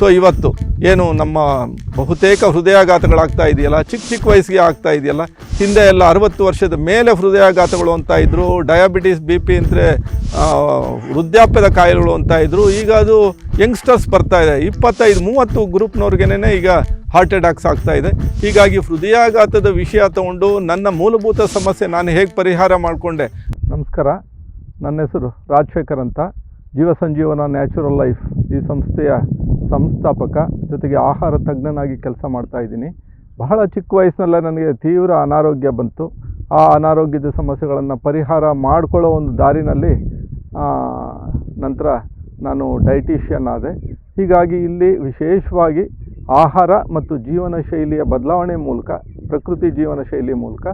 So ಇವತ್ತು ಏನು ನಮ್ಮ ಬಹುತೇಕ ಹೃದಯಾಘಾತಗಳಾಗ್ತಾ ಇದೆಯಲ್ಲ, ಚಿಕ್ಕ ಚಿಕ್ಕ ವಯಸ್ಸಿಗೆ ಆಗ್ತಾ ಇದೆಯಲ್ಲ, ಹಿಂದೆ ಎಲ್ಲ ಅರವತ್ತು ವರ್ಷದ ಮೇಲೆ ಹೃದಯಾಘಾತಗಳು ಅಂತ ಇದ್ದರು ಡಯಾಬಿಟಿಸ್ ಬಿ ಪಿ ಅಂದರೆ ವೃದ್ಧಾಪ್ಯದ ಕಾಯಿಲೆಗಳು ಅಂತ ಇದ್ದರು ಈಗ ಅದು ಯಂಗ್ಸ್ಟರ್ಸ್ ಬರ್ತಾ ಇದೆ. ಇಪ್ಪತ್ತೈದು, ಮೂವತ್ತು ಗ್ರೂಪ್ನವ್ರಿಗೇನೆ ಈಗ ಹಾರ್ಟ್ ಅಟ್ಯಾಕ್ಸ್ ಆಗ್ತಾ ಇದೆ. ಹೀಗಾಗಿ ಹೃದಯಾಘಾತದ ವಿಷಯ ತಗೊಂಡು ನನ್ನ ಮೂಲಭೂತ ಸಮಸ್ಯೆ ನಾನು ಹೇಗೆ ಪರಿಹಾರ ಮಾಡಿಕೊಂಡೆ? ನಮಸ್ಕಾರ. ನನ್ನ ಹೆಸರು ರಾಜಶೇಖರ್ ಅಂತ. ಜೀವ ಸಂಜೀವನ ನ್ಯಾಚುರಲ್ ಲೈಫ್ ಈ ಸಂಸ್ಥೆಯ ಸಂಸ್ಥಾಪಕ ಜೊತೆಗೆ ಆಹಾರ ತಜ್ಞನಾಗಿ ಕೆಲಸ ಮಾಡ್ತಾ ಇದ್ದೀನಿ. ಬಹಳ ಚಿಕ್ಕ ವಯಸ್ಸಿನಲ್ಲೇ ನನಗೆ ತೀವ್ರ ಅನಾರೋಗ್ಯ ಬಂತು. ಆ ಅನಾರೋಗ್ಯದ ಸಮಸ್ಯೆಗಳನ್ನು ಪರಿಹಾರ ಮಾಡಿಕೊಳ್ಳೋ ಒಂದು ದಾರಿನಲ್ಲಿ ನಂತರ ನಾನು ಡೈಟಿಷಿಯನ್ ಆದೆ. ಹೀಗಾಗಿ ಇಲ್ಲಿ ವಿಶೇಷವಾಗಿ ಆಹಾರ ಮತ್ತು ಜೀವನ ಶೈಲಿಯ ಬದಲಾವಣೆ ಮೂಲಕ, ಪ್ರಕೃತಿ ಜೀವನ ಶೈಲಿ ಮೂಲಕ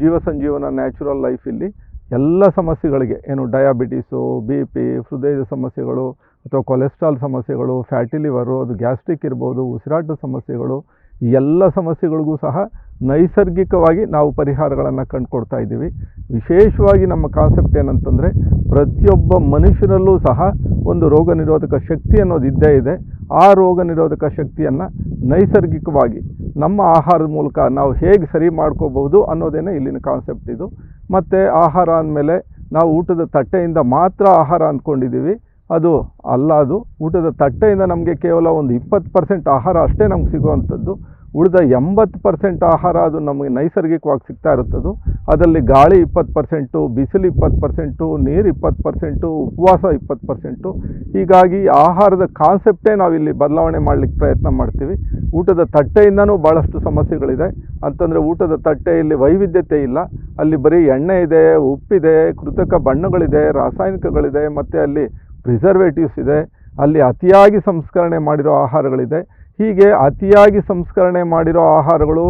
ಜೀವ ಸಂಜೀವನ ನ್ಯಾಚುರಲ್ ಲೈಫ್ ಇಲ್ಲಿ ಎಲ್ಲ ಸಮಸ್ಯೆಗಳಿಗೆ, ಏನು ಡಯಾಬಿಟೀಸು ಬಿ ಪಿ ಹೃದಯದ ಸಮಸ್ಯೆಗಳು, ಅಥವಾ ಕೊಲೆಸ್ಟ್ರಾಲ್ ಸಮಸ್ಯೆಗಳು ಫ್ಯಾಟಿ ಲಿವರು ಅದು ಗ್ಯಾಸ್ಟ್ರಿಕ್ ಇರ್ಬೋದು, ಉಸಿರಾಟದ ಸಮಸ್ಯೆಗಳು ಎಲ್ಲ ಸಮಸ್ಯೆಗಳಿಗೂ ಸಹ ನೈಸರ್ಗಿಕವಾಗಿ ನಾವು ಪರಿಹಾರಗಳನ್ನು ಕಂಡುಕೊಡ್ತಾ ಇದ್ದೀವಿ. ವಿಶೇಷವಾಗಿ ನಮ್ಮ ಕಾನ್ಸೆಪ್ಟ್ ಏನಂತಂದರೆ ಪ್ರತಿಯೊಬ್ಬ ಮನುಷ್ಯನಲ್ಲೂ ಸಹ ಒಂದು ರೋಗ ನಿರೋಧಕ ಶಕ್ತಿ ಅನ್ನೋದು ಇದ್ದೇ ಇದೆ. ಆ ರೋಗ ನಿರೋಧಕ ಶಕ್ತಿಯನ್ನು ನೈಸರ್ಗಿಕವಾಗಿ ನಮ್ಮ ಆಹಾರದ ಮೂಲಕ ನಾವು ಹೇಗೆ ಸರಿ ಮಾಡ್ಕೋಬಹುದು ಅನ್ನೋದೇನೆ ಇಲ್ಲಿನ ಕಾನ್ಸೆಪ್ಟ್ ಇದು. ಮತ್ತು ಆಹಾರ ಅಂದಮೇಲೆ ನಾವು ಊಟದ ತಟ್ಟೆಯಿಂದ ಮಾತ್ರ ಆಹಾರ ಅಂದ್ಕೊಂಡಿದ್ದೀವಿ. ಅದು ಅಲ್ಲ, ಅದು ಊಟದ ತಟ್ಟೆಯಿಂದ ನಮಗೆ ಕೇವಲ ಒಂದು ಇಪ್ಪತ್ತು ಪರ್ಸೆಂಟ್ ಆಹಾರ ಅಷ್ಟೇ ನಮ್ಗೆ ಸಿಗುವಂಥದ್ದು. ಉಳಿದ ಎಂಬತ್ತು ಪರ್ಸೆಂಟ್ ಆಹಾರ ಅದು ನಮಗೆ ನೈಸರ್ಗಿಕವಾಗಿ ಸಿಗ್ತಾ ಇರುತ್ತದು. ಅದರಲ್ಲಿ ಗಾಳಿ ಇಪ್ಪತ್ತು ಪರ್ಸೆಂಟು ಬಿಸಿಲು ಇಪ್ಪತ್ತು ಪರ್ಸೆಂಟು ನೀರು ಇಪ್ಪತ್ತು ಪರ್ಸೆಂಟು ಉಪವಾಸ ಇಪ್ಪತ್ತು ಪರ್ಸೆಂಟು ಹೀಗಾಗಿ ಆಹಾರದ ಕಾನ್ಸೆಪ್ಟೇ ನಾವಿಲ್ಲಿ ಬದಲಾವಣೆ ಮಾಡಲಿಕ್ಕೆ ಪ್ರಯತ್ನ ಮಾಡ್ತೀವಿ. ಊಟದ ತಟ್ಟೆಯಿಂದನೂ ಭಾಳಷ್ಟು ಸಮಸ್ಯೆಗಳಿದೆ. ಅಂತಂದರೆ ಊಟದ ತಟ್ಟೆಯಲ್ಲಿ ವೈವಿಧ್ಯತೆ ಇಲ್ಲ. ಅಲ್ಲಿ ಬರೀ ಎಣ್ಣೆ ಇದೆ, ಉಪ್ಪಿದೆ, ಕೃತಕ ಬಣ್ಣಗಳಿದೆ, ರಾಸಾಯನಿಕಗಳಿದೆ, ಮತ್ತು ಅಲ್ಲಿ ಪ್ರಿಸರ್ವೇಟಿವ್ಸ್ ಇದೆ, ಅಲ್ಲಿ ಅತಿಯಾಗಿ ಸಂಸ್ಕರಣೆ ಮಾಡಿರೋ ಆಹಾರಗಳಿದೆ. ಹೀಗೆ ಅತಿಯಾಗಿ ಸಂಸ್ಕರಣೆ ಮಾಡಿರೋ ಆಹಾರಗಳು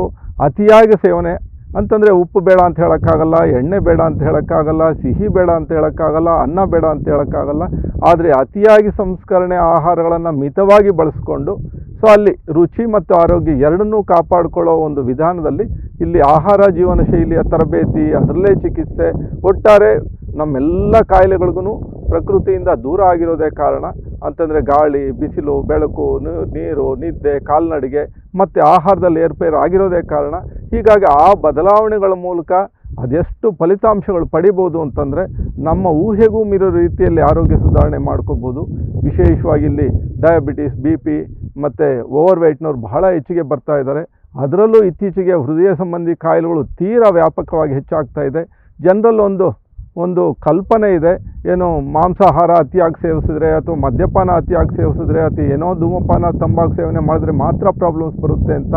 ಅತಿಯಾಗಿ ಸೇವನೆ, ಅಂತಂದರೆ ಉಪ್ಪು ಬೇಡ ಅಂತ ಹೇಳೋಕ್ಕಾಗಲ್ಲ, ಎಣ್ಣೆ ಬೇಡ ಅಂತ ಹೇಳೋಕ್ಕಾಗಲ್ಲ, ಸಿಹಿ ಬೇಡ ಅಂತ ಹೇಳೋಕ್ಕಾಗಲ್ಲ, ಅನ್ನ ಬೇಡ ಅಂತ ಹೇಳೋಕ್ಕಾಗಲ್ಲ. ಆದರೆ ಅತಿಯಾಗಿ ಸಂಸ್ಕರಣೆ ಆಹಾರಗಳನ್ನು ಮಿತವಾಗಿ ಬಳಸ್ಕೊಂಡು, ಸೊ ಅಲ್ಲಿ ರುಚಿ ಮತ್ತು ಆರೋಗ್ಯ ಎರಡನ್ನೂ ಕಾಪಾಡಿಕೊಳ್ಳೋ ಒಂದು ವಿಧಾನದಲ್ಲಿ ಇಲ್ಲಿ ಆಹಾರ ಜೀವನ ಶೈಲಿಯ ತರಬೇತಿ, ಅದರಲ್ಲೇ ಚಿಕಿತ್ಸೆ, ಒಟ್ಟಾರೆ ನಮ್ಮೆಲ್ಲ ಕಾಯಿಲೆಗಳಿಗೂ ಪ್ರಕೃತಿಯಿಂದ ದೂರ ಆಗಿರೋದೇ ಕಾರಣ. ಅಂತಂದರೆ ಗಾಳಿ, ಬಿಸಿಲು, ಬೆಳಕು ನೀರು, ನಿದ್ದೆ, ಕಾಲ್ನಡಿಗೆ, ಮತ್ತು ಆಹಾರದಲ್ಲಿ ಏರ್ಪೇರು ಆಗಿರೋದೇ ಕಾರಣ. ಹೀಗಾಗಿ ಆ ಬದಲಾವಣೆಗಳ ಮೂಲಕ ಅದೆಷ್ಟು ಫಲಿತಾಂಶಗಳು ಪಡಿಬೋದು ಅಂತಂದರೆ ನಮ್ಮ ಊಹೆಗೂ ಮೀರೋ ರೀತಿಯಲ್ಲಿ ಆರೋಗ್ಯ ಸುಧಾರಣೆ ಮಾಡ್ಕೋಬೋದು. ವಿಶೇಷವಾಗಿ ಇಲ್ಲಿ ಡಯಾಬಿಟಿಸ್, ಬಿ ಪಿ ಮತ್ತು ಓವರ್ ವೆಯ್ಟ್ನವ್ರು ಬಹಳ ಹೆಚ್ಚಿಗೆ ಬರ್ತಾ ಇದ್ದಾರೆ. ಅದರಲ್ಲೂ ಇತ್ತೀಚೆಗೆ ಹೃದಯ ಸಂಬಂಧಿ ಕಾಯಿಲೆಗಳು ತೀರಾ ವ್ಯಾಪಕವಾಗಿ ಹೆಚ್ಚಾಗ್ತಾ ಇದೆ. ಜನರಲ್ಲಿ ಒಂದು ಕಲ್ಪನೆ ಇದೆ. ಏನು ಮಾಂಸಾಹಾರ ಅತಿಯಾಗಿ ಸೇವಿಸಿದ್ರೆ ಅಥವಾ ಮದ್ಯಪಾನ ಅತಿಯಾಗಿ ಸೇವಿಸಿದ್ರೆ ಅಥವಾ ಏನೋ ಧೂಮಪಾನ, ತಂಬಾಕು ಸೇವನೆ ಮಾಡಿದ್ರೆ ಮಾತ್ರ ಪ್ರಾಬ್ಲಮ್ಸ್ ಬರುತ್ತೆ ಅಂತ.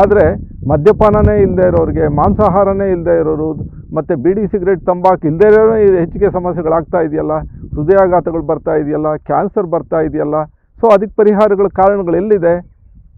ಆದರೆ ಮದ್ಯಪಾನನೇ ಇಲ್ಲದೆ ಇರೋರಿಗೆ, ಮಾಂಸಾಹಾರನೇ ಇಲ್ಲದೆ ಇರೋರು, ಮತ್ತು ಬೀಡಿ ಸಿಗರೇಟ್, ತಂಬಾಕು ಇಲ್ಲದೆ ಇರೋರು ಹೆಚ್ಚಿಗೆ ಸಮಸ್ಯೆಗಳಾಗ್ತಾ ಇದೆಯಲ್ಲ. ಹೃದಯಾಘಾತಗಳು ಬರ್ತಾ ಇದೆಯಲ್ಲ, ಕ್ಯಾನ್ಸರ್ ಬರ್ತಾ ಇದೆಯಲ್ಲ. ಸೊ ಅದಕ್ಕೆ ಪರಿಹಾರಗಳ ಕಾರಣಗಳು ಎಲ್ಲಿದೆ?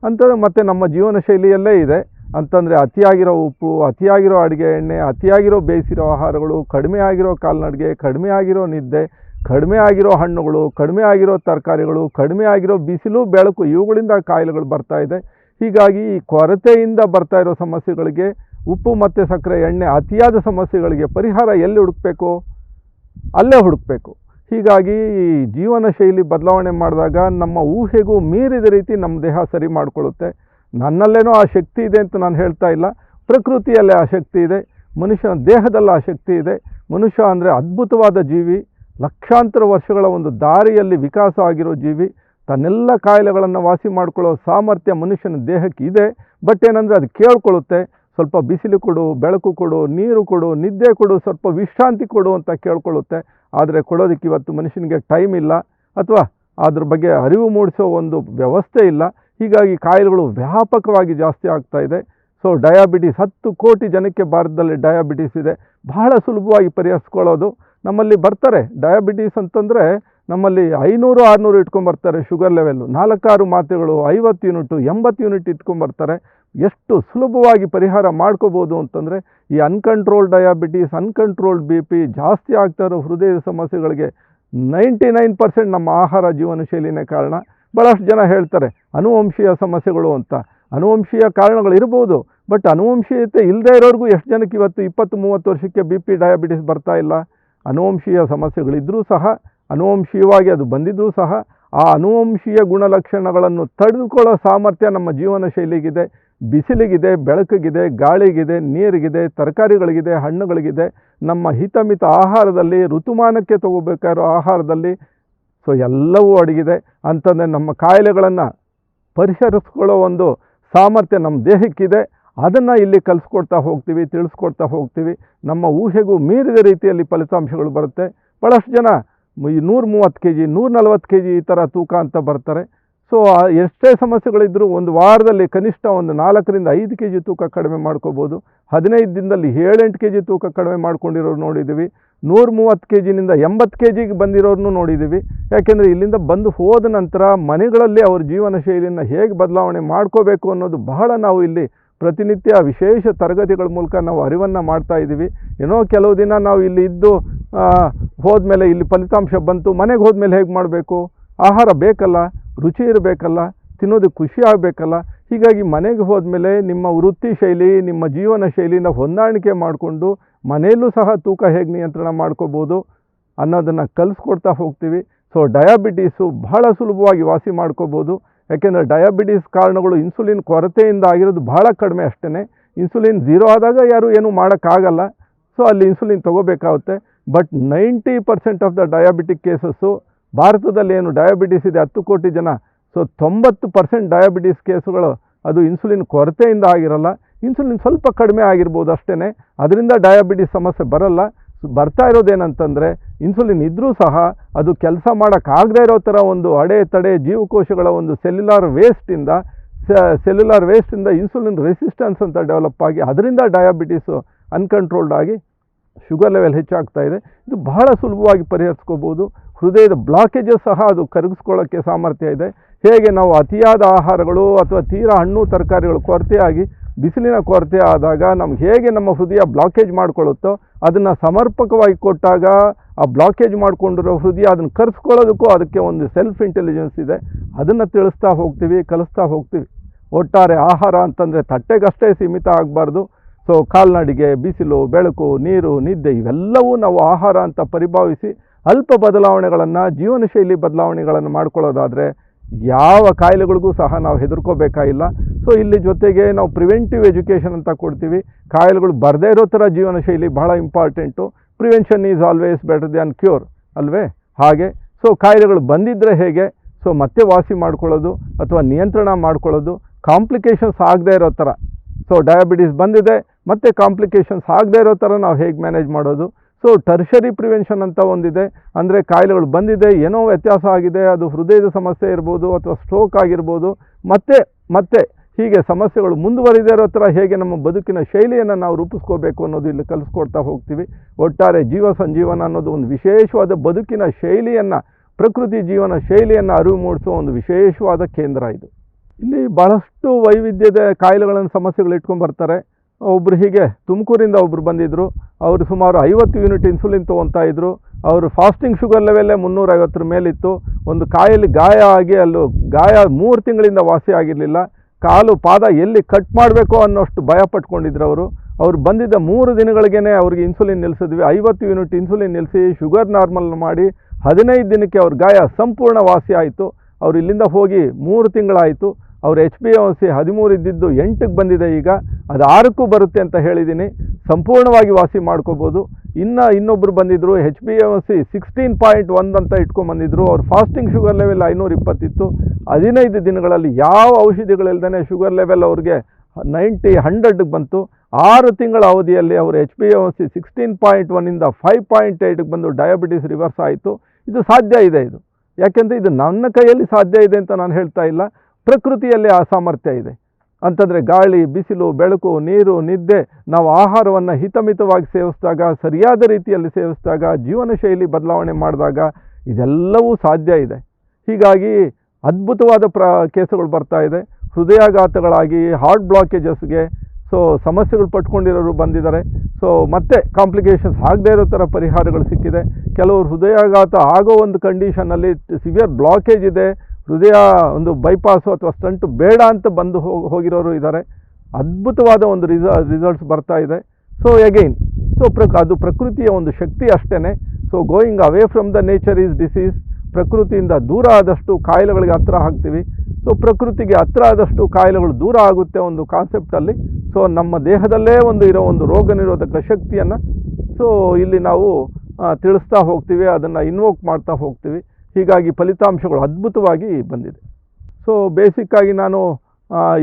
ಅಂತ ಮತ್ತು ನಮ್ಮ ಜೀವನ ಶೈಲಿಯಲ್ಲೇ ಇದೆ. ಅಂತಂದರೆ ಅತಿಯಾಗಿರೋ ಉಪ್ಪು, ಅತಿಯಾಗಿರೋ ಅಡುಗೆ ಎಣ್ಣೆ, ಅತಿಯಾಗಿರೋ ಬೇಯಿಸಿರೋ ಆಹಾರಗಳು, ಕಡಿಮೆ ಆಗಿರೋ ಕಾಲ್ನಡಿಗೆ, ಕಡಿಮೆ ಆಗಿರೋ ನಿದ್ದೆ, ಕಡಿಮೆ ಆಗಿರೋ ಹಣ್ಣುಗಳು, ಕಡಿಮೆ ಆಗಿರೋ ತರಕಾರಿಗಳು, ಕಡಿಮೆ ಆಗಿರೋ ಬಿಸಿಲು, ಬೆಳಕು ಇವುಗಳಿಂದ ಕಾಯಿಲೆಗಳು ಬರ್ತಾ ಇದೆ. ಹೀಗಾಗಿ ಈ ಕೊರತೆಯಿಂದ ಬರ್ತಾ ಇರೋ ಸಮಸ್ಯೆಗಳಿಗೆ ಉಪ್ಪು ಮತ್ತು ಸಕ್ಕರೆ ಎಣ್ಣೆ ಅತಿಯಾದ ಸಮಸ್ಯೆಗಳಿಗೆ ಪರಿಹಾರ ಎಲ್ಲಿ ಹುಡುಕಬೇಕು? ಅಲ್ಲೇ ಹುಡುಕಬೇಕು. ಹೀಗಾಗಿ ಈ ಜೀವನ ಶೈಲಿ ಬದಲಾವಣೆ ಮಾಡಿದಾಗ ನಮ್ಮ ಊಹೆಗೂ ಮೀರಿದ ರೀತಿ ನಮ್ಮ ದೇಹ ಸರಿ ಮಾಡಿಕೊಳ್ಳುತ್ತೆ. ನನ್ನಲ್ಲೇನೋ ಆ ಶಕ್ತಿ ಇದೆ ಅಂತ ನಾನು ಹೇಳ್ತಾ ಇಲ್ಲ. ಪ್ರಕೃತಿಯಲ್ಲೇ ಆ ಶಕ್ತಿ ಇದೆ. ಮನುಷ್ಯನ ದೇಹದಲ್ಲಿ ಆ ಶಕ್ತಿ ಇದೆ. ಮನುಷ್ಯ ಅಂದರೆ ಅದ್ಭುತವಾದ ಜೀವಿ. ಲಕ್ಷಾಂತರ ವರ್ಷಗಳ ಒಂದು ದಾರಿಯಲ್ಲಿ ವಿಕಾಸ ಆಗಿರೋ ಜೀವಿ. ತನ್ನೆಲ್ಲ ಕಾಯಿಲೆಗಳನ್ನು ವಾಸಿ ಮಾಡಿಕೊಳ್ಳೋ ಸಾಮರ್ಥ್ಯ ಮನುಷ್ಯನ ದೇಹಕ್ಕೆ ಇದೆ. ಬಟ್ ಏನಂದರೆ ಅದು ಕೇಳ್ಕೊಳ್ಳುತ್ತೆ. ಸ್ವಲ್ಪ ಬಿಸಿಲು ಕೊಡು, ಬೆಳಕು ಕೊಡು, ನೀರು ಕೊಡು, ನಿದ್ದೆ ಕೊಡು, ಸ್ವಲ್ಪ ವಿಶ್ರಾಂತಿ ಕೊಡು ಅಂತ ಕೇಳ್ಕೊಳ್ಳುತ್ತೆ. ಆದರೆ ಕೊಡೋದಕ್ಕೆ ಇವತ್ತು ಮನುಷ್ಯನಿಗೆ ಟೈಮ್ ಇಲ್ಲ. ಅಥವಾ ಅದ್ರ ಬಗ್ಗೆ ಅರಿವು ಮೂಡಿಸೋ ಒಂದು ವ್ಯವಸ್ಥೆ ಇಲ್ಲ. ಹೀಗಾಗಿ ಕಾಯಿಲೆಗಳು ವ್ಯಾಪಕವಾಗಿ ಜಾಸ್ತಿ ಆಗ್ತಾ ಇದೆ. ಸೊ ಡಯಾಬಿಟಿಸ್ ಹತ್ತು ಕೋಟಿ ಜನಕ್ಕೆ ಭಾರತದಲ್ಲಿ ಡಯಾಬಿಟಿಸ್ ಇದೆ. ಬಹಳ ಸುಲಭವಾಗಿ ಪರಿಹರಿಸ್ಕೊಳ್ಳೋದು. ನಮ್ಮಲ್ಲಿ ಬರ್ತಾರೆ. ಡಯಾಬಿಟಿಸ್ ಅಂತಂದರೆ ನಮ್ಮಲ್ಲಿ ಐನೂರು, ಆರುನೂರು ಇಟ್ಕೊಂಬರ್ತಾರೆ ಶುಗರ್ ಲೆವೆಲ್ಲು ನಾಲ್ಕಾರು ಮಾತ್ರೆಗಳು, ಐವತ್ತು ಯೂನಿಟು ಎಂಬತ್ತು ಯೂನಿಟ್ ಇಟ್ಕೊಂಬರ್ತಾರೆ ಎಷ್ಟು ಸುಲಭವಾಗಿ ಪರಿಹಾರ ಮಾಡ್ಕೋಬೋದು ಅಂತಂದರೆ ಈ uncontrolled diabetes uncontrolled B P ಜಾಸ್ತಿ ಆಗ್ತಾ ಇರೋ ಹೃದಯದ ಸಮಸ್ಯೆಗಳಿಗೆ ನೈಂಟಿ ನೈನ್ ಪರ್ಸೆಂಟ್ ನಮ್ಮ ಆಹಾರ ಜೀವನ ಶೈಲಿನೇ ಕಾರಣ. ಭಾಳಷ್ಟು ಜನ ಹೇಳ್ತಾರೆ, ಅನುವಂಶೀಯ ಸಮಸ್ಯೆಗಳು ಅಂತ. ಅನುವಂಶೀಯ ಕಾರಣಗಳು ಇರ್ಬೋದು ಬಟ್ ಅನುವಂಶೀಯತೆ ಇಲ್ಲದೆ ಇರೋರಿಗೂ ಎಷ್ಟು ಜನಕ್ಕೆ ಇವತ್ತು ಇಪ್ಪತ್ತು, ಮೂವತ್ತು ವರ್ಷಕ್ಕೆ ಬಿ ಪಿ ಡಯಾಬಿಟಿಸ್ ಬರ್ತಾ ಇಲ್ಲ? ಅನುವಂಶೀಯ ಸಮಸ್ಯೆಗಳಿದ್ದರೂ ಸಹ, ಅನುವಂಶೀಯವಾಗಿ ಅದು ಬಂದಿದ್ದರೂ ಸಹ, ಆ ಅನುವಂಶೀಯ ಗುಣಲಕ್ಷಣಗಳನ್ನು ತಡೆದುಕೊಳ್ಳೋ ಸಾಮರ್ಥ್ಯ ನಮ್ಮ ಜೀವನ ಶೈಲಿಗಿದೆ. ಬಿಸಿಲಿಗಿದೆ, ಬೆಳಕಿಗಿದೆ, ಗಾಳಿಗಿದೆ, ನೀರಿಗಿದೆ, ತರಕಾರಿಗಳಿಗಿದೆ, ಹಣ್ಣುಗಳಿಗಿದೆ. ನಮ್ಮ ಹಿತಮಿತ ಆಹಾರದಲ್ಲಿ, ಋತುಮಾನಕ್ಕೆ ತಗೋಬೇಕಾಗಿರೋ ಆಹಾರದಲ್ಲಿ ಸೊ ಎಲ್ಲವೂ ಅಡಗಿದೆ ಅಂತಂದರೆ ನಮ್ಮ ಕಾಯಿಲೆಗಳನ್ನು ಪರಿಹರಿಸ್ಕೊಳ್ಳೋ ಒಂದು ಸಾಮರ್ಥ್ಯ ನಮ್ಮ ದೇಹಕ್ಕಿದೆ. ಅದನ್ನು ಇಲ್ಲಿ ಕಲಿಸ್ಕೊಡ್ತಾ ಹೋಗ್ತೀವಿ, ತಿಳಿಸ್ಕೊಡ್ತಾ ಹೋಗ್ತೀವಿ. ನಮ್ಮ ಊಹೆಗೂ ಮೀರಿದ ರೀತಿಯಲ್ಲಿ ಫಲಿತಾಂಶಗಳು ಬರುತ್ತೆ. ಭಾಳಷ್ಟು ಜನ ನೂರ ಮೂವತ್ತು ಕೆ ಜಿ ನೂರ ನಲ್ವತ್ತು ಕೆ ಜಿ ಈ ಥರ ತೂಕ ಅಂತ ಬರ್ತಾರೆ. ಸೊ ಎಷ್ಟೇ ಸಮಸ್ಯೆಗಳಿದ್ದರೂ ಒಂದು ವಾರದಲ್ಲಿ ಕನಿಷ್ಠ ಒಂದು ನಾಲ್ಕರಿಂದ ಐದು ಕೆ ಜಿ ತೂಕ ಕಡಿಮೆ ಮಾಡ್ಕೋಬೋದು. ಹದಿನೈದು ದಿನದಲ್ಲಿ ಏಳೆಂಟು ಕೆ ಜಿ ತೂಕ ಕಡಿಮೆ ಮಾಡ್ಕೊಂಡಿರೋರು ನೋಡಿದ್ದೀವಿ. ನೂರ ಮೂವತ್ತು ಕೆ ಜಿನಿಂದ ಎಂಬತ್ತು ಕೆ ಜಿಗೆ ಬಂದಿರೋರನ್ನು ನೋಡಿದ್ದೀವಿ. ಯಾಕೆಂದರೆ ಇಲ್ಲಿಂದ ಬಂದು ಹೋದ ನಂತರ ಮನೆಗಳಲ್ಲಿ ಅವ್ರ ಜೀವನ ಶೈಲಿಯನ್ನು ಹೇಗೆ ಬದಲಾವಣೆ ಮಾಡ್ಕೋಬೇಕು ಅನ್ನೋದು ಬಹಳ ನಾವು ಇಲ್ಲಿ ಪ್ರತಿನಿತ್ಯ ವಿಶೇಷ ತರಗತಿಗಳ ಮೂಲಕ ನಾವು ಅರಿವನ್ನು ಮಾಡ್ತಾ ಇದ್ದೀವಿ. ಏನೋ ಕೆಲವು ದಿನ ನಾವು ಇಲ್ಲಿ ಇದ್ದು ಹೋದ ಮೇಲೆ ಇಲ್ಲಿ ಫಲಿತಾಂಶ ಬಂತು, ಮನೆಗೆ ಹೋದ್ಮೇಲೆ ಹೇಗೆ ಮಾಡಬೇಕು? ಆಹಾರ ಬೇಕಲ್ಲ. ರುಚಿ ಇರಬೇಕಲ್ಲ, ತಿನ್ನೋದಕ್ಕೆ ಖುಷಿ ಆಗಬೇಕಲ್ಲ, ಹೀಗಾಗಿ ಮನೆಗೆ ಹೋದ್ಮೇಲೆ ನಿಮ್ಮ ವೃತ್ತಿ ಶೈಲಿ, ನಿಮ್ಮ ಜೀವನ ಶೈಲಿನ ಹೊಂದಾಣಿಕೆ ಮಾಡಿಕೊಂಡು ಮನೆಯಲ್ಲೂ ಸಹ ತೂಕ ಹೇಗೆ ನಿಯಂತ್ರಣ ಮಾಡ್ಕೋಬೋದು ಅನ್ನೋದನ್ನು ಕಲಿಸ್ಕೊಡ್ತಾ ಹೋಗ್ತೀವಿ. ಸೊ ಡಯಾಬಿಟೀಸು ಬಹಳ ಸುಲಭವಾಗಿ ವಾಸಿ ಮಾಡ್ಕೋಬೋದು. ಯಾಕೆಂದರೆ ಡಯಾಬಿಟೀಸ್ ಕಾರಣಗಳು ಇನ್ಸುಲಿನ್ ಕೊರತೆಯಿಂದ ಆಗಿರೋದು ಬಹಳ ಕಡಿಮೆ ಅಷ್ಟೇ ಇನ್ಸುಲಿನ್ ಝೀರೋ ಆದಾಗ ಯಾರೂ ಏನೂ ಮಾಡೋಕ್ಕಾಗಲ್ಲ. ಸೊ ಅಲ್ಲಿ insulin ತೊಗೋಬೇಕಾಗುತ್ತೆ. But ninety percent of the diabetic cases ಭಾರತದಲ್ಲಿ ಏನು ಡಯಾಬಿಟೀಸ್ ಇದೆ, ಹತ್ತು ಕೋಟಿ ಜನ. ಸೊ ತೊಂಬತ್ತು ಪರ್ಸೆಂಟ್ ಡಯಾಬಿಟೀಸ್ ಕೇಸುಗಳು, ಅದು ಇನ್ಸುಲಿನ್ ಕೊರತೆಯಿಂದ ಆಗಿರಲ್ಲ. ಇನ್ಸುಲಿನ್ ಸ್ವಲ್ಪ ಕಡಿಮೆ ಆಗಿರ್ಬೋದು ಅಷ್ಟೇ ಅದರಿಂದ ಡಯಾಬಿಟಿಸ್ ಸಮಸ್ಯೆ ಬರಲ್ಲ. ಬರ್ತಾ ಇರೋದೇನಂತಂದರೆ ಇನ್ಸುಲಿನ್ ಇದ್ದರೂ ಸಹ ಅದು ಕೆಲಸ ಮಾಡೋಕ್ಕಾಗದೇ ಇರೋ ಥರ ಒಂದು ಅಡೆ ತಡೆ ಜೀವಕೋಶಗಳ ಒಂದು ಸೆಲ್ಯುಲಾರ್ ವೇಸ್ಟಿಂದ ಸೆಲ್ಯುಲಾರ್ ವೇಸ್ಟಿಂದ ಇನ್ಸುಲಿನ್ ರೆಸಿಸ್ಟೆನ್ಸ್ ಅಂತ ಡೆವಲಪ್ ಆಗಿ, ಅದರಿಂದ ಡಯಾಬಿಟೀಸು ಅನ್ಕಂಟ್ರೋಲ್ಡ್ ಆಗಿ ಶುಗರ್ ಲೆವೆಲ್ ಹೆಚ್ಚಾಗ್ತಾ ಇದೆ. ಇದು ಬಹಳ ಸುಲಭವಾಗಿ ಪರಿಹರಿಸ್ಕೋಬೋದು ಹೃದಯದ ಬ್ಲಾಕೇಜಸ್ ಸಹ ಅದು ಕರಗಿಸ್ಕೊಳ್ಳೋಕ್ಕೆ ಸಾಮರ್ಥ್ಯ ಇದೆ. ಹೇಗೆ ನಾವು ಅತಿಯಾದ ಆಹಾರಗಳು ಅಥವಾ ತೀರಾ ಹಣ್ಣು ತರಕಾರಿಗಳು ಕೊರತೆಯಾಗಿ ಬಿಸಿಲಿನ ಕೊರತೆ ಆದಾಗ ನಮ್ಗೆ ಹೇಗೆ ನಮ್ಮ ಹೃದಯ ಬ್ಲಾಕೇಜ್ ಮಾಡ್ಕೊಳ್ಳುತ್ತೋ ಅದನ್ನು ಸಮರ್ಪಕವಾಗಿ ಕೊಟ್ಟಾಗ ಆ ಬ್ಲಾಕೇಜ್ ಮಾಡಿಕೊಂಡಿರೋ ಹೃದಯ ಅದನ್ನು ಕರೆಸ್ಕೊಳ್ಳೋದಕ್ಕೂ ಅದಕ್ಕೆ ಒಂದು ಸೆಲ್ಫ್ ಇಂಟೆಲಿಜೆನ್ಸ್ ಇದೆ. ಅದನ್ನು ತಿಳಿಸ್ತಾ ಹೋಗ್ತೀವಿ, ಕಲಿಸ್ತಾ ಹೋಗ್ತೀವಿ. ಒಟ್ಟಾರೆ ಆಹಾರ ಅಂತಂದರೆ ತಟ್ಟೆಗಷ್ಟೇ ಸೀಮಿತ ಆಗಬಾರ್ದು. ಸೊ ಕಾಲ್ನಡಿಗೆ, ಬಿಸಿಲು, ಬೆಳಕು, ನೀರು, ನಿದ್ದೆ, ಇವೆಲ್ಲವೂ ನಾವು ಆಹಾರ ಅಂತ ಪರಿಭಾವಿಸಿ ಅಲ್ಪ ಬದಲಾವಣೆಗಳನ್ನು ಜೀವನ ಶೈಲಿ ಬದಲಾವಣೆಗಳನ್ನು ಮಾಡ್ಕೊಳ್ಳೋದಾದರೆ ಯಾವ ಕಾಯಿಲೆಗಳಿಗೂ ಸಹ ನಾವು ಹೆದರ್ಕೋಬೇಕಾಗಿಲ್ಲ. ಸೊ ಇಲ್ಲಿ ಜೊತೆಗೆ ನಾವು ಪ್ರಿವೆಂಟಿವ್ ಎಜುಕೇಷನ್ ಅಂತ ಕೊಡ್ತೀವಿ. ಕಾಯಿಲೆಗಳು ಬರದೇ ಇರೋ ಥರ ಜೀವನ ಶೈಲಿ ಬಹಳ important prevention is always better than cure ಅಲ್ವೇ? ಹಾಗೆ. ಸೊ ಕಾಯಿಲೆಗಳು ಬಂದಿದ್ದರೆ ಹೇಗೆ? ಸೊ ಮತ್ತೆ ವಾಸಿ ಮಾಡ್ಕೊಳ್ಳೋದು ಅಥವಾ ನಿಯಂತ್ರಣ ಮಾಡ್ಕೊಳ್ಳೋದು ಕಾಂಪ್ಲಿಕೇಶನ್ಸ್ ಆಗದೇ ಇರೋ ಥರ. ಸೊ ಡಯಾಬಿಟೀಸ್ ಬಂದಿದೆ ಮತ್ತು ಕಾಂಪ್ಲಿಕೇಶನ್ಸ್ ಆಗದೇ ಇರೋ ಥರ ನಾವು ಹೇಗೆ ಮ್ಯಾನೇಜ್ ಮಾಡೋದು? ಸೊ ಟರ್ಷರಿ ಪ್ರಿವೆನ್ಷನ್ ಅಂತ ಒಂದಿದೆ. ಅಂದರೆ ಕಾಯಿಲೆಗಳು ಬಂದಿದೆ, ಏನೋ ವ್ಯತ್ಯಾಸ ಆಗಿದೆ, ಅದು ಹೃದಯದ ಸಮಸ್ಯೆ ಇರ್ಬೋದು ಅಥವಾ ಸ್ಟ್ರೋಕ್ ಆಗಿರ್ಬೋದು. ಮತ್ತೆ ಮತ್ತೆ ಹೀಗೆ ಸಮಸ್ಯೆಗಳು ಮುಂದುವರಿದೇ ಇರೋ ಥರ ಹೇಗೆ ನಮ್ಮ ಬದುಕಿನ ಶೈಲಿಯನ್ನು ನಾವು ರೂಪಿಸ್ಕೋಬೇಕು ಅನ್ನೋದು ಇಲ್ಲಿ ಕಲಿಸ್ಕೊಡ್ತಾ ಹೋಗ್ತೀವಿ. ಒಟ್ಟಾರೆ ಜೀವ ಸಂಜೀವನ ಅನ್ನೋದು ಒಂದು ವಿಶೇಷವಾದ ಬದುಕಿನ ಶೈಲಿಯನ್ನು, ಪ್ರಕೃತಿ ಜೀವನ ಶೈಲಿಯನ್ನು ಅರಿವು ಮೂಡಿಸುವ ಒಂದು ವಿಶೇಷವಾದ ಕೇಂದ್ರ ಇದು. ಇಲ್ಲಿ ಬಹಳಷ್ಟು ವೈವಿಧ್ಯದ ಕಾಯಿಲೆಗಳನ್ನು ಸಮಸ್ಯೆಗಳು ಇಟ್ಕೊಂಡು ಬರ್ತಾರೆ. ಒಬ್ಬರು ಹೀಗೆ ತುಮಕೂರಿಂದ ಒಬ್ಬರು ಬಂದಿದ್ದರು ಅವರು ಸುಮಾರು ಐವತ್ತು ಯೂನಿಟ್ ಇನ್ಸುಲಿನ್ ತೊಗೊತಾ ಇದ್ದರು ಅವರು ಫಾಸ್ಟಿಂಗ್ ಶುಗರ್ ಲೆವೆಲ್ಲೇ ಮುನ್ನೂರೈವತ್ತರ ಮೇಲಿತ್ತು. ಒಂದು ಕಾಯಲ್ಲಿ ಗಾಯ ಆಗಿ ಅಲ್ಲೂ ಗಾಯ ಮೂರು ತಿಂಗಳಿಂದ ವಾಸಿ ಆಗಿರಲಿಲ್ಲ. ಕಾಲು ಪಾದ ಎಲ್ಲಿ ಕಟ್ ಮಾಡಬೇಕು ಅನ್ನೋಷ್ಟು ಭಯ ಪಟ್ಕೊಂಡಿದ್ರು ಅವರು. ಅವ್ರು ಬಂದಿದ್ದ ಮೂರು ದಿನಗಳಿಗೇ ಅವ್ರಿಗೆ ಇನ್ಸುಲಿನ್ ನಿಲ್ಲಿಸಿದ್ವಿ ಐವತ್ತು ಯೂನಿಟ್ ಇನ್ಸುಲಿನ್ ನಿಲ್ಲಿಸಿ ಶುಗರ್ ನಾರ್ಮಲ್ ಮಾಡಿ ಹದಿನೈದು ದಿನಕ್ಕೆ ಅವ್ರ ಗಾಯ ಸಂಪೂರ್ಣ ವಾಸಿ ಆಯಿತು. ಅವರು ಇಲ್ಲಿಂದ ಹೋಗಿ ಮೂರು ತಿಂಗಳಾಯಿತು. ಅವ್ರ ಎಚ್ ಬಿ ಎಂ ಸಿ ಹದಿಮೂರು ಇದ್ದಿದ್ದು ಎಂಟಕ್ಕೆ ಬಂದಿದೆ ಈಗ. ಅದು ಆರಕ್ಕೂ ಬರುತ್ತೆ ಅಂತ ಹೇಳಿದ್ದೀನಿ. ಸಂಪೂರ್ಣವಾಗಿ ವಾಸಿ ಮಾಡ್ಕೋಬೋದು. ಇನ್ನು ಇನ್ನೊಬ್ಬರು ಬಂದಿದ್ದರು H B M C sixteen point ಒಂದು ಅಂತ ಇಟ್ಕೊಂಡ್ಬಂದಿದ್ರು ಅವ್ರ ಫಾಸ್ಟಿಂಗ್ ಶುಗರ್ ಲೆವೆಲ್ ಐನೂರು ಇಪ್ಪತ್ತಿತ್ತು. ಹದಿನೈದು ದಿನಗಳಲ್ಲಿ ಯಾವ ಔಷಧಿಗಳಿಲ್ದೇ ಶುಗರ್ ಲೆವೆಲ್ ಅವ್ರಿಗೆ ನೈಂಟಿ ಹಂಡ್ರೆಡ್ಗೆ ಬಂತು. ಆರು ತಿಂಗಳ ಅವಧಿಯಲ್ಲಿ ಅವರು H B M C sixteen point ಒನ್ನಿಂದ five point ಏಯ್ಟ್ಗೆ ಬಂದು ಡಯಾಬಿಟಿಸ್ ರಿವರ್ಸ್ ಆಯಿತು. ಇದು ಸಾಧ್ಯ ಇದೆ ಇದು. ಯಾಕೆಂದರೆ ಇದು ನನ್ನ ಕೈಯಲ್ಲಿ ಸಾಧ್ಯ ಇದೆ ಅಂತ ನಾನು ಹೇಳ್ತಾ ಇಲ್ಲ. ಪ್ರಕೃತಿಯಲ್ಲಿ ಆ ಸಾಮರ್ಥ್ಯ ಇದೆ. ಅಂತಂದರೆ ಗಾಳಿ, ಬಿಸಿಲು, ಬೆಳಕು, ನೀರು, ನಿದ್ದೆ, ನಾವು ಆಹಾರವನ್ನು ಹಿತಮಿತವಾಗಿ ಸೇವಿಸಿದಾಗ, ಸರಿಯಾದ ರೀತಿಯಲ್ಲಿ ಸೇವಿಸಿದಾಗ ಜೀವನ ಶೈಲಿ ಬದಲಾವಣೆ ಮಾಡಿದಾಗ ಇದೆಲ್ಲವೂ ಸಾಧ್ಯ ಇದೆ. ಹೀಗಾಗಿ ಅದ್ಭುತವಾದ ಪ್ರ, ಕೇಸುಗಳು ಬರ್ತಾ ಇದೆ. ಹೃದಯಾಘಾತಗಳಾಗಿ ಹಾರ್ಟ್ ಬ್ಲಾಕೇಜಸ್ಗೆ ಸೊ ಸಮಸ್ಯೆಗಳು ಪಟ್ಕೊಂಡಿರೋರು ಬಂದಿದ್ದಾರೆ. ಸೊ ಮತ್ತೆ ಕಾಂಪ್ಲಿಕೇಶನ್ಸ್ ಆಗದೇ ಇರೋ ಥರ ಪರಿಹಾರಗಳು ಸಿಕ್ಕಿದೆ. ಕೆಲವರು ಹೃದಯಾಘಾತ ಆಗೋ ಒಂದು ಕಂಡೀಷನಲ್ಲಿ ಸಿವಿಯರ್ ಬ್ಲಾಕೇಜ್ ಇದೆ. ಹೃದಯ ಒಂದು ಬೈಪಾಸು ಅಥವಾ ಸ್ಟಂಟು ಬೇಡ ಅಂತ ಬಂದು ಹೋಗಿರೋರು ಇದ್ದಾರೆ ಅದ್ಭುತವಾದ ಒಂದು ರಿಸ, ರಿಸಲ್ಟ್ಸ್ ಬರ್ತಾ ಇದೆ. ಸೊ ಎಗೈನ್ ಸೊ ಪ್ರಕ್, ಅದು ಪ್ರಕೃತಿಯ ಒಂದು ಶಕ್ತಿ ಅಷ್ಟೇ so going away from the nature is disease ಪ್ರಕೃತಿಯಿಂದ ದೂರ ಆದಷ್ಟು ಕಾಯಿಲೆಗಳಿಗೆ ಹತ್ರ ಹಾಕ್ತೀವಿ ಸೊ ಪ್ರಕೃತಿಗೆ ಹತ್ರ ಆದಷ್ಟು ಕಾಯಿಲೆಗಳು ದೂರ ಆಗುತ್ತೆ ಒಂದು ಕಾನ್ಸೆಪ್ಟಲ್ಲಿ ಸೊ ನಮ್ಮ ದೇಹದಲ್ಲೇ ಒಂದು ಇರೋ ಒಂದು ರೋಗ ನಿರೋಧಕ ಶಕ್ತಿಯನ್ನು ಸೊ ಇಲ್ಲಿ ನಾವು ತಿಳಿಸ್ತಾ ಹೋಗ್ತೀವಿ. ಅದನ್ನು ಇನ್ವೋಕ್ ಮಾಡ್ತಾ ಹೋಗ್ತೀವಿ. ಹೀಗಾಗಿ ಫಲಿತಾಂಶಗಳು ಅದ್ಭುತವಾಗಿ ಬಂದಿದೆ. ಸೊ ಬೇಸಿಕ್ಕಾಗಿ ನಾನು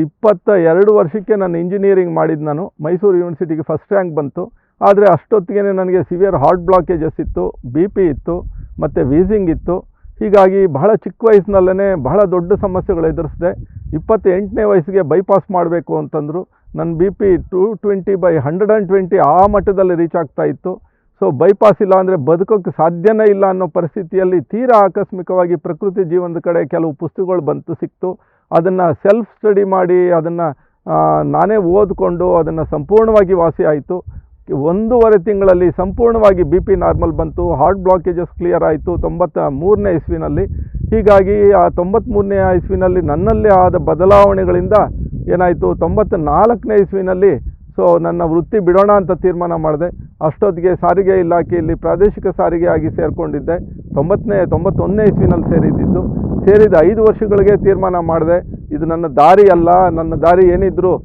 ಇಪ್ಪತ್ತ ಎರಡು ವರ್ಷಕ್ಕೆ ನಾನು ಇಂಜಿನಿಯರಿಂಗ್ ಮಾಡಿದ್ದು ನಾನು. ಮೈಸೂರು ಯೂನಿವರ್ಸಿಟಿಗೆ ಫಸ್ಟ್ ರ್ಯಾಂಕ್ ಬಂತು. ಆದರೆ ಅಷ್ಟೊತ್ತಿಗೆ ನನಗೆ ಸಿವಿಯರ್ ಹಾರ್ಟ್ ಬ್ಲಾಕೇಜಸ್ ಇತ್ತು ಬಿ ಪಿ ಇತ್ತು, ಮತ್ತು ವೀಸಿಂಗ್ ಇತ್ತು. ಹೀಗಾಗಿ ಬಹಳ ಚಿಕ್ಕ ವಯಸ್ಸಿನಲ್ಲೇ ಬಹಳ ದೊಡ್ಡ ಸಮಸ್ಯೆಗಳು ಎದುರಿಸಿದೆ. ಇಪ್ಪತ್ತೆಂಟನೇ ವಯಸ್ಸಿಗೆ ಬೈಪಾಸ್ ಮಾಡಬೇಕು ಅಂತಂದರು. ನನ್ನ B P two twenty by hundred and twenty ಆ ಮಟ್ಟದಲ್ಲಿ ರೀಚ್ ಆಗ್ತಾ ಇತ್ತು. ಸೊ ಬೈಪಾಸ್ ಇಲ್ಲ ಅಂದರೆ ಬದುಕೋಕ್ಕೆ ಸಾಧ್ಯನೇ ಇಲ್ಲ ಅನ್ನೋ ಪರಿಸ್ಥಿತಿಯಲ್ಲಿ ತೀರಾ ಆಕಸ್ಮಿಕವಾಗಿ ಪ್ರಕೃತಿ ಜೀವನದ ಕಡೆ ಕೆಲವು ಪುಸ್ತಕಗಳು ಬಂತು, ಸಿಕ್ತು. ಅದನ್ನು ಸೆಲ್ಫ್ ಸ್ಟಡಿ ಮಾಡಿ, ಅದನ್ನು ನಾನೇ ಓದಿಕೊಂಡು, ಅದನ್ನು ಸಂಪೂರ್ಣವಾಗಿ ವಾಸಿ ಆಯಿತು. ಒಂದೂವರೆ ತಿಂಗಳಲ್ಲಿ ಸಂಪೂರ್ಣವಾಗಿ ಬಿ ಪಿ ನಾರ್ಮಲ್ ಬಂತು. ಹಾರ್ಟ್ ಬ್ಲಾಕೇಜಸ್ ಕ್ಲಿಯರ್ ಆಯಿತು ತೊಂಬತ್ತ ಮೂರನೇ ಇಸ್ವಿನಲ್ಲಿ. ಹೀಗಾಗಿ ಆ ತೊಂಬತ್ತ್ಮೂರನೇ ಇಸ್ವಿನಲ್ಲಿ ನನ್ನಲ್ಲೇ ಆದ ಬದಲಾವಣೆಗಳಿಂದ ಏನಾಯಿತು? ತೊಂಬತ್ತ ನಾಲ್ಕನೇ ಇಸ್ವಿನಲ್ಲಿ ಸೊ ನನ್ನ ವೃತ್ತಿ ಬಿಡೋಣ ಅಂತ ತೀರ್ಮಾನ ಮಾಡಿದೆ. ಅಷ್ಟೊತ್ತಿಗೆ ಸಾರಿಗೆ ಇಲಾಖೆಯಲ್ಲಿ ಪ್ರಾದೇಶಿಕ ಸಾರಿಗೆ ಆಗಿ ಸೇರಿಕೊಂಡಿದ್ದೆ. ತೊಂಬತ್ತನೇ, ತೊಂಬತ್ತೊಂದನೇ ಇಸ್ವಿನಲ್ಲಿ ಸೇರಿದ್ದಿದ್ದು. ಸೇರಿದ ಐದು ವರ್ಷಗಳಿಗೆ ತೀರ್ಮಾನ ಮಾಡಿದೆ. ಇದು ನನ್ನ ದಾರಿ ಅಲ್ಲ. ನನ್ನ ದಾರಿ ಏನಿದ್ರು,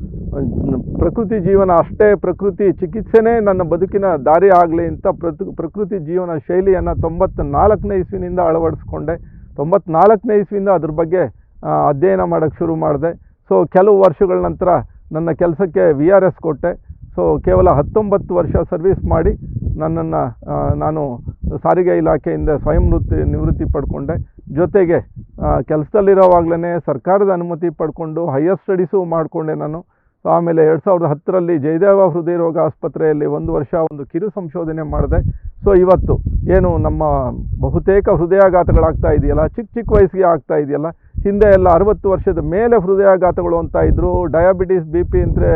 ಪ್ರಕೃತಿ ಜೀವನ ಅಷ್ಟೇ. ಪ್ರಕೃತಿ ಚಿಕಿತ್ಸೆನೇ ನನ್ನ ಬದುಕಿನ ದಾರಿ ಆಗಲಿ ಅಂತ ಪ್ರಕೃತಿ ಜೀವನ ಶೈಲಿಯನ್ನು ತೊಂಬತ್ತ ನಾಲ್ಕನೇ ಇಸ್ವಿನಿಂದ ಅಳವಡಿಸ್ಕೊಂಡೆ. ತೊಂಬತ್ನಾಲ್ಕನೇ ಇಸ್ವಿಯಿಂದ ಅದ್ರ ಬಗ್ಗೆ ಅಧ್ಯಯನ ಮಾಡೋಕ್ಕೆ ಶುರು ಮಾಡಿದೆ. ಸೊ, ಕೆಲವು ವರ್ಷಗಳ ನಂತರ ನನ್ನ ಕೆಲಸಕ್ಕೆ ವಿ ಆರ್ ಎಸ್ ಕೊಟ್ಟೆ. ಸೊ ಕೇವಲ ಹತ್ತೊಂಬತ್ತು ವರ್ಷ ಸರ್ವಿಸ್ ಮಾಡಿ ನನ್ನನ್ನು ನಾನು ಸಾರಿಗೆ ಇಲಾಖೆಯಿಂದ ಸ್ವಯಂ ವೃತ್ತಿ, ನಿವೃತ್ತಿ ಪಡ್ಕೊಂಡೆ. ಜೊತೆಗೆ ಕೆಲಸದಲ್ಲಿರೋವಾಗಲೇ ಸರ್ಕಾರದ ಅನುಮತಿ ಪಡ್ಕೊಂಡು ಹೈಯರ್ ಸ್ಟಡೀಸು ಮಾಡಿಕೊಂಡೆ ನಾನು. ಆಮೇಲೆ ಎರಡು ಸಾವಿರದ ಹತ್ತರಲ್ಲಿ ಜಯದೇವ ಹೃದಯ ರೋಗ ಆಸ್ಪತ್ರೆಯಲ್ಲಿ ಒಂದು ವರ್ಷ ಒಂದು ಕಿರು ಸಂಶೋಧನೆ ಮಾಡಿದೆ. ಸೊ ಇವತ್ತು ಏನು ನಮ್ಮ ಬಹುತೇಕ ಹೃದಯಾಘಾತಗಳಾಗ್ತಾ ಇದೆಯಲ್ಲ? ಚಿಕ್ಕ ಚಿಕ್ಕ ವಯಸ್ಸಿಗೆ ಆಗ್ತಾ ಇದೆಯಲ್ಲ? ಹಿಂದೆ ಎಲ್ಲ ಅರವತ್ತು ವರ್ಷದ ಮೇಲೆ ಹೃದಯಾಘಾತಗಳು ಅಂತ ಇದ್ದರು ಡಯಾಬಿಟಿಸ್ ಬಿ ಪಿ ಅಂದರೆ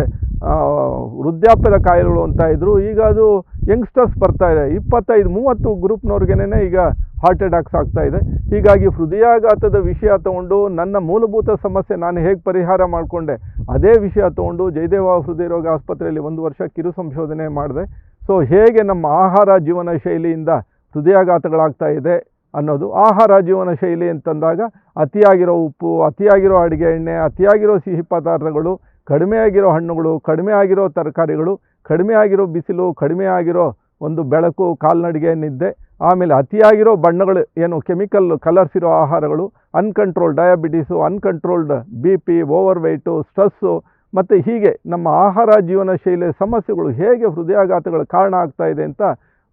ವೃದ್ಧಾಪ್ಯದ ಕಾಯಿಲೆಗಳು ಅಂತ ಇದ್ದರು ಈಗ ಅದು ಯಂಗ್ಸ್ಟರ್ಸ್ ಬರ್ತಾ ಇದೆ. ಇಪ್ಪತ್ತೈದು, ಮೂವತ್ತು ಗ್ರೂಪ್ನವ್ರಿಗೇನೆ ಈಗ ಹಾರ್ಟ್ ಅಟ್ಯಾಕ್ಸ್ ಆಗ್ತಾ ಇದೆ. ಹೀಗಾಗಿ ಹೃದಯಾಘಾತದ ವಿಷಯ ತಗೊಂಡು ನನ್ನ ಮೂಲಭೂತ ಸಮಸ್ಯೆ ನಾನು ಹೇಗೆ ಪರಿಹಾರ ಮಾಡಿಕೊಂಡೆ, ಅದೇ ವಿಷಯ ತಗೊಂಡು ಜಯದೇವ ಹೃದಯ ರೋಗ ಆಸ್ಪತ್ರೆಯಲ್ಲಿ ಒಂದು ವರ್ಷ ಕಿರು ಸಂಶೋಧನೆ ಮಾಡಿದೆ. ಸೊ ಹೇಗೆ ನಮ್ಮ ಆಹಾರ ಜೀವನ ಶೈಲಿಯಿಂದ ಹೃದಯಾಘಾತಗಳಾಗ್ತಾ ಇದೆ ಅನ್ನೋದು ಆಹಾರ ಜೀವನ ಶೈಲಿ ಅಂತಂದಾಗ ಅತಿಯಾಗಿರೋ ಉಪ್ಪು, ಅತಿಯಾಗಿರೋ ಅಡುಗೆ ಎಣ್ಣೆ, ಅತಿಯಾಗಿರೋ ಸಿಹಿ ಪದಾರ್ಥಗಳು, ಕಡಿಮೆ ಆಗಿರೋ ಹಣ್ಣುಗಳು, ಕಡಿಮೆ ಆಗಿರೋ ತರಕಾರಿಗಳು, ಕಡಿಮೆ ಆಗಿರೋ ಬಿಸಿಲು, ಕಡಿಮೆ ಆಗಿರೋ ಒಂದು ಬೆಳಕು, ಕಾಲ್ನಡಿಗೆ, ನಿದ್ದೆ, ಆಮೇಲೆ ಅತಿಯಾಗಿರೋ ಬಣ್ಣಗಳು ಏನು ಕೆಮಿಕಲ್ ಕಲರ್ಸ್ ಇರೋ ಆಹಾರಗಳು, uncontrolled diabetes, uncontrolled B P over weight stress, ಮತ್ತು ಹೀಗೆ ನಮ್ಮ ಆಹಾರ ಜೀವನ ಶೈಲಿಯ ಸಮಸ್ಯೆಗಳು ಹೇಗೆ ಹೃದಯಾಘಾತಗಳ ಕಾರಣ ಆಗ್ತಾ ಇದೆ ಅಂತ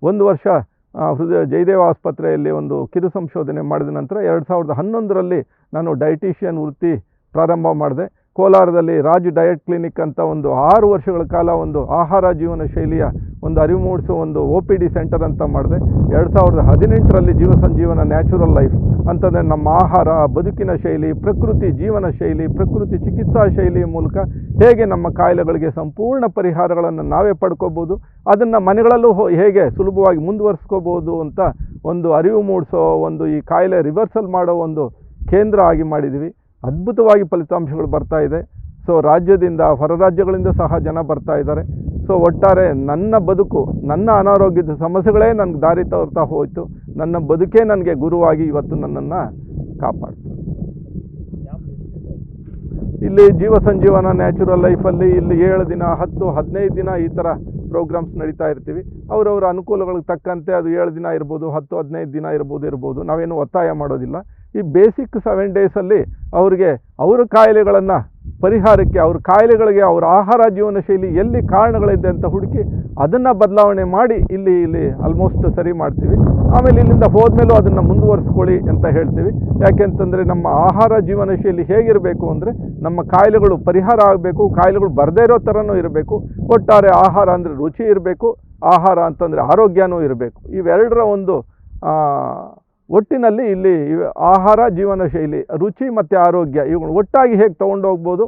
ಒಂದು ವರ್ಷ ಹೃದಯ ಜಯದೇವ ಆಸ್ಪತ್ರೆಯಲ್ಲಿ ಒಂದು ಕಿರು ಸಂಶೋಧನೆ ಮಾಡಿದ ನಂತರ ಎರಡು ಸಾವಿರದ ಹನ್ನೊಂದರಲ್ಲಿ ನಾನು ಡೈಟಿಷಿಯನ್ ವೃತ್ತಿ ಪ್ರಾರಂಭ ಮಾಡಿದೆ. ಕೋಲಾರದಲ್ಲಿ ರಾಜು ಡಯಟ್ ಕ್ಲಿನಿಕ್ ಅಂತ ಒಂದು ಆರು ವರ್ಷಗಳ ಕಾಲ ಒಂದು ಆಹಾರ ಜೀವನ ಶೈಲಿಯ ಒಂದು ಅರಿವು ಮೂಡಿಸೋ ಒಂದು ಒ ಪಿ ಡಿ ಸೆಂಟರ್ ಅಂತ ಮಾಡಿದೆ. ಎರಡು ಸಾವಿರದ ಹದಿನೆಂಟರಲ್ಲಿ ಜೀವ ಸಂಜೀವನ ನ್ಯಾಚುರಲ್ ಲೈಫ್ ಅಂತಂದರೆ ನಮ್ಮ ಆಹಾರ, ಬದುಕಿನ ಶೈಲಿ, ಪ್ರಕೃತಿ ಜೀವನ ಶೈಲಿ, ಪ್ರಕೃತಿ ಚಿಕಿತ್ಸಾ ಶೈಲಿಯ ಮೂಲಕ ಹೇಗೆ ನಮ್ಮ ಕಾಯಿಲೆಗಳಿಗೆ ಸಂಪೂರ್ಣ ಪರಿಹಾರಗಳನ್ನು ನಾವೇ ಪಡ್ಕೋಬೋದು, ಅದನ್ನು ಮನೆಗಳಲ್ಲೂ ಹೇಗೆ ಸುಲಭವಾಗಿ ಮುಂದುವರಿಸ್ಕೋಬೋದು ಅಂತ ಒಂದು ಅರಿವು ಮೂಡಿಸೋ ಒಂದು ಈ ಕಾಯಿಲೆ ರಿವರ್ಸಲ್ ಮಾಡೋ ಒಂದು ಕೇಂದ್ರ ಆಗಿ ಮಾಡಿದ್ದೀವಿ ಅದ್ಭುತವಾಗಿ ಫಲಿತಾಂಶಗಳು ಬರ್ತಾ ಇದೆ. ಸೊ ರಾಜ್ಯದಿಂದ ಹೊರ ರಾಜ್ಯಗಳಿಂದ ಸಹ ಜನ ಬರ್ತಾ ಇದ್ದಾರೆ. ಸೊ ಒಟ್ಟಾರೆ ನನ್ನ ಬದುಕು, ನನ್ನ ಅನಾರೋಗ್ಯದ ಸಮಸ್ಯೆಗಳೇ ನನಗೆ ದಾರಿ ತೋರ್ತಾ ಹೋಯಿತು. ನನ್ನ ಬದುಕೇ ನನಗೆ ಗುರುವಾಗಿ ಇವತ್ತು ನನ್ನನ್ನು ಕಾಪಾಡ್ತು. ಇಲ್ಲಿ ಜೀವ ಸಂಜೀವನ ನ್ಯಾಚುರಲ್ ಲೈಫಲ್ಲಿ ಇಲ್ಲಿ ಏಳು ದಿನ, ಹತ್ತು, ಹದಿನೈದು ದಿನ ಈ ಥರ ಪ್ರೋಗ್ರಾಮ್ಸ್ ನಡೀತಾ ಇರ್ತೀವಿ. ಅವರವರ ಅನುಕೂಲಗಳಿಗೆ ತಕ್ಕಂತೆ ಅದು ಏಳು ದಿನ ಇರ್ಬೋದು, ಹತ್ತು, ಹದಿನೈದು ದಿನ ಇರ್ಬೋದು ಇರ್ಬೋದು. ನಾವೇನು ಒತ್ತಾಯ ಮಾಡೋದಿಲ್ಲ. ಈ ಬೇಸಿಕ್ ಸೆವೆನ್ ಡೇಸಲ್ಲಿ ಅವರಿಗೆ ಅವರ ಕಾಯಿಲೆಗಳನ್ನು, ಪರಿಹಾರಕ್ಕೆ, ಅವ್ರ ಕಾಯಿಲೆಗಳಿಗೆ, ಅವರ ಆಹಾರ ಜೀವನ ಶೈಲಿ ಎಲ್ಲಿ ಕಾರಣಗಳಿದೆ ಅಂತ ಹುಡುಕಿ ಅದನ್ನು ಬದಲಾವಣೆ ಮಾಡಿ ಇಲ್ಲಿ ಇಲ್ಲಿ ಆಲ್ಮೋಸ್ಟ್ ಸರಿ ಮಾಡ್ತೀವಿ. ಆಮೇಲೆ ಇಲ್ಲಿಂದ ಹೋದ್ಮೇಲೂ ಅದನ್ನು ಮುಂದುವರಿಸ್ಕೊಳ್ಳಿ ಅಂತ ಹೇಳ್ತೀವಿ. ಯಾಕೆಂತಂದರೆ ನಮ್ಮ ಆಹಾರ ಜೀವನ ಶೈಲಿ ಹೇಗಿರಬೇಕು ಅಂದರೆ ನಮ್ಮ ಕಾಯಿಲೆಗಳು ಪರಿಹಾರ ಆಗಬೇಕು, ಕಾಯಿಲೆಗಳು ಬರದೇ ಇರೋ ಥರನೂ ಇರಬೇಕು. ಒಟ್ಟಾರೆ ಆಹಾರ ಅಂದರೆ ರುಚಿ ಇರಬೇಕು, ಆಹಾರ ಅಂತಂದರೆ ಆರೋಗ್ಯನೂ ಇರಬೇಕು. ಇವೆರಡರ ಒಂದು ಒಟ್ಟಿನಲ್ಲಿ ಇಲ್ಲಿ ಆಹಾರ, ಜೀವನ ಶೈಲಿ, ರುಚಿ ಮತ್ತು ಆರೋಗ್ಯ ಇವುಗಳು ಒಟ್ಟಾಗಿ ಹೇಗೆ ತೊಗೊಂಡೋಗ್ಬೋದು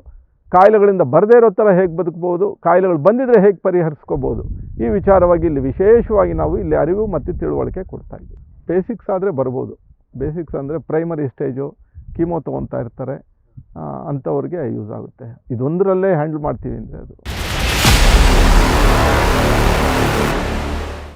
ಕಾಯಿಲೆಗಳಿಂದ ಬರದೇ ಇರೋ ಥರ ಹೇಗೆ ಬದುಕ್ಬೋದು, ಕಾಯಿಲೆಗಳು ಬಂದಿದ್ದರೆ ಹೇಗೆ ಪರಿಹರಿಸ್ಕೋಬೋದು, ಈ ವಿಚಾರವಾಗಿ ಇಲ್ಲಿ ವಿಶೇಷವಾಗಿ ನಾವು ಇಲ್ಲಿ ಅರಿವು ಮತ್ತು ತಿಳುವಳಿಕೆ ಕೊಡ್ತಾ ಇದ್ದೀವಿ. ಬೇಸಿಕ್ಸ್ ಆದರೆ ಬರ್ಬೋದು. ಬೇಸಿಕ್ಸ್ ಅಂದರೆ ಪ್ರೈಮರಿ ಸ್ಟೇಜು ಕೀಮೋ ತೊಗೊತಾ ಇರ್ತಾರೆ ಅಂಥವ್ರಿಗೆ ಯೂಸ್ ಆಗುತ್ತೆ. ಇದೊಂದರಲ್ಲೇ ಹ್ಯಾಂಡಲ್ ಮಾಡ್ತೀವಿ ಅಂದರೆ ಅದು.